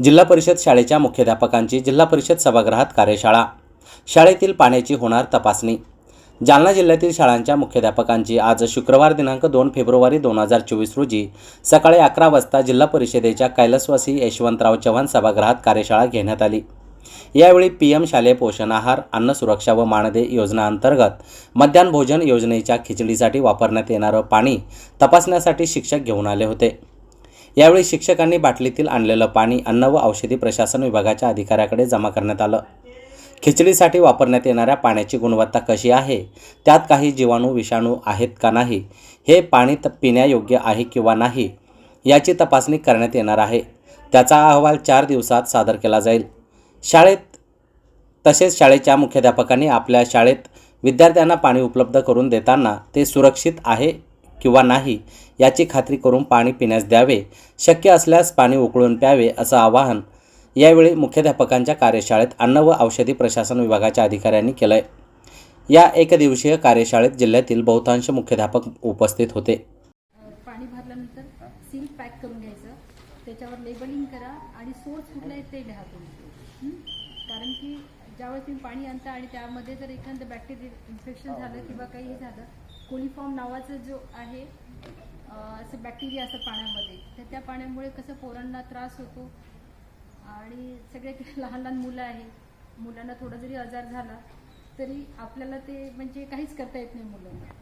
जिल्हा परिषद शाळेच्या मुख्याध्यापकांची जिल्हा परिषद सभागृहात कार्यशाळा. शाळेतील पाण्याची होणार तपासणी. जालना जिल्ह्यातील शाळांच्या मुख्याध्यापकांची आज शुक्रवार दिनांक दोन फेब्रुवारी दोन हजार चोवीस रोजी सकाळी अकरा वाजता जिल्हा परिषदेच्या कैलासवासी यशवंतराव चव्हाण सभागृहात कार्यशाळा घेण्यात आली. यावेळी पी एम शालेय पोषण आहार अन्न सुरक्षा व मानदे योजनांतर्गत मध्यान्ह भोजन योजनेच्या खिचडीसाठी वापरण्यात येणारं पाणी तपासण्यासाठी शिक्षक घेऊन आले होते. यावेळी शिक्षकांनी बाटलीतील आणलेलं पाणी अन्न व औषधी प्रशासन विभागाच्या अधिकाऱ्याकडे जमा करण्यात आलं. खिचडीसाठी वापरण्यात येणाऱ्या पाण्याची गुणवत्ता कशी आहे? त्यात काही जीवाणू विषाणू आहेत का नाही? हे पाणी त पिण्यायोग्य आहे किंवा नाही? याची तपासणी करण्यात येणार आहे. त्याचा अहवाल चार दिवसात सादर केला जाईल. शाळेत तसेच शाळेच्या मुख्याध्यापकांनी आपल्या शाळेत विद्यार्थ्यांना पाणी उपलब्ध करून देताना ते सुरक्षित आहे किंवा नाही याची खात्री करून पाणी पिण्यास द्यावे. शक्य असल्यास पाणी उकळून प्यावे असं आवाहन यावेळी मुख्याध्यापकांच्या कार्यशाळेत अन्न व औषधी प्रशासन विभागाच्या अधिकाऱ्यांनी केलंय. या एकदिवसीय कार्यशाळेत जिल्ह्यातील बहुतांश मुख्याध्यापक उपस्थित होते. पाणी भरल्यानंतर सील पॅक करून घ्यायचं. त्याच्यावर लेबलिंग करा आणि सोर्स कुठला आहे ते लिहा तुम्ही. कारण की ज्यावेळेस तुम्ही पाणी आणता आणि त्यामध्ये जर एखादं बॅक्टेरिया इन्फेक्शन झालं किंवा काही हे झालं कोलिफॉर्म नावाचं जो आहे असं बॅक्टेरिया असतात पाण्यामध्ये तर त्या पाण्यामुळे कसं पोरांना त्रास होतो आणि सगळे लहान लहान मुलं आहे मुलांना थोडा जरी आजार झाला तरी आपल्याला ते म्हणजे काहीच करता येत नाही मुलांना.